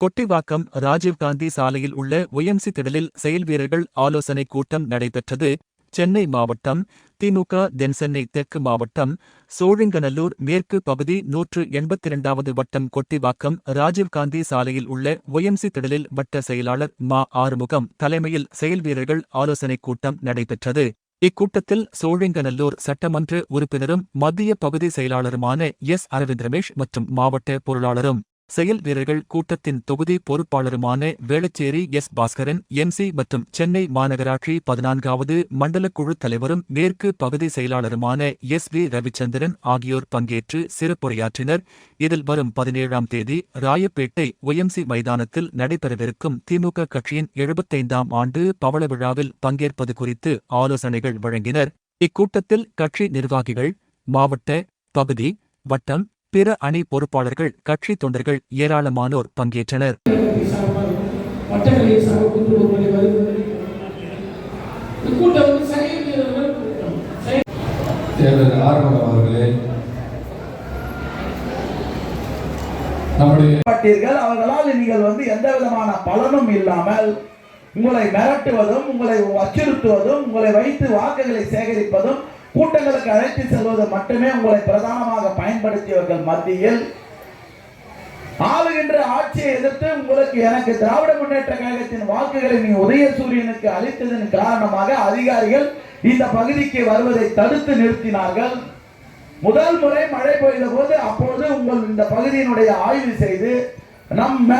கொட்டிவாக்கம் ராஜீவ்காந்தி சாலையில் உள்ள ஒயம்சி திடலில் செயல் வீரர்கள் கூட்டம் நடைபெற்றது. சென்னை மாவட்டம் திமுக தென்சென்னை தெற்கு மாவட்டம் சோழிங்கநல்லூர் மேற்கு பகுதி நூற்று எண்பத்தி இரண்டாவது வட்டம் கொட்டிவாக்கம் ராஜீவ்காந்தி சாலையில் உள்ள ஒயம்சி திடலில் வட்ட செயலாளர் மா ஆறுமுகம் தலைமையில் செயல் வீரர்கள் ஆலோசனைக் கூட்டம் நடைபெற்றது. இக்கூட்டத்தில் சோழிங்கநல்லூர் சட்டமன்ற உறுப்பினரும் மத்திய பகுதி செயலாளருமான எஸ். அரவிந்த் ரமேஷ் மற்றும் மாவட்ட பொருளாளரும் செயல் வீரர்கள் கூட்டத்தின் தொகுதி பொறுப்பாளருமான வேளச்சேரி எஸ். பாஸ்கரன் எம்சி மற்றும் சென்னை மாநகராட்சி பதினான்காவது மண்டல குழு தலைவரும் மேற்கு பகுதி செயலாளருமான எஸ். வி. ரவிச்சந்திரன் ஆகியோர் பங்கேற்று சிறப்புரையாற்றினர். இதில் வரும் பதினேழாம் தேதி ராயப்பேட்டை ஒயம்சி மைதானத்தில் நடைபெறவிருக்கும் திமுக கட்சியின் எழுபத்தைந்தாம் ஆண்டு பவள விழாவில் பங்கேற்பது குறித்து ஆலோசனைகள் வழங்கினர். இக்கூட்டத்தில் கட்சி நிர்வாகிகள் மாவட்ட பகுதி வட்டம் பிற அணி பொறுப்பாளர்கள் கட்சி தொண்டர்கள் ஏராளமானோர் பங்கேற்றனர். தேர்தல் அவர்களே நம்முடைய அவர்களால் நீங்கள் வந்து எந்த விதமான பலனும் இல்லாமல் உங்களை மிரட்டுவதும் உங்களை அச்சுறுத்துவதும் உங்களை வைத்து வாக்குகளை சேகரிப்பதும் கூட்டங்களுக்கு அழைத்து செல்வது மட்டுமே உங்களை பிரதானமாக பயன்படுத்தியவர்கள் மத்தியில் ஆளுகின்ற ஆட்சியை எதிர்த்து உங்களுக்கு எனக்கு திராவிட முன்னேற்ற கழகத்தின் வாக்குகளை நீ உதயசூரியனுக்கு அளித்ததன் காரணமாக அதிகாரிகள் இந்த பகுதிக்கு வருவதை தடுத்து நிறுத்தினார்கள். முதல் முறை மழை பெய்த போது அப்போது உங்கள் இந்த பகுதியினுடைய ஆய்வு செய்து நம்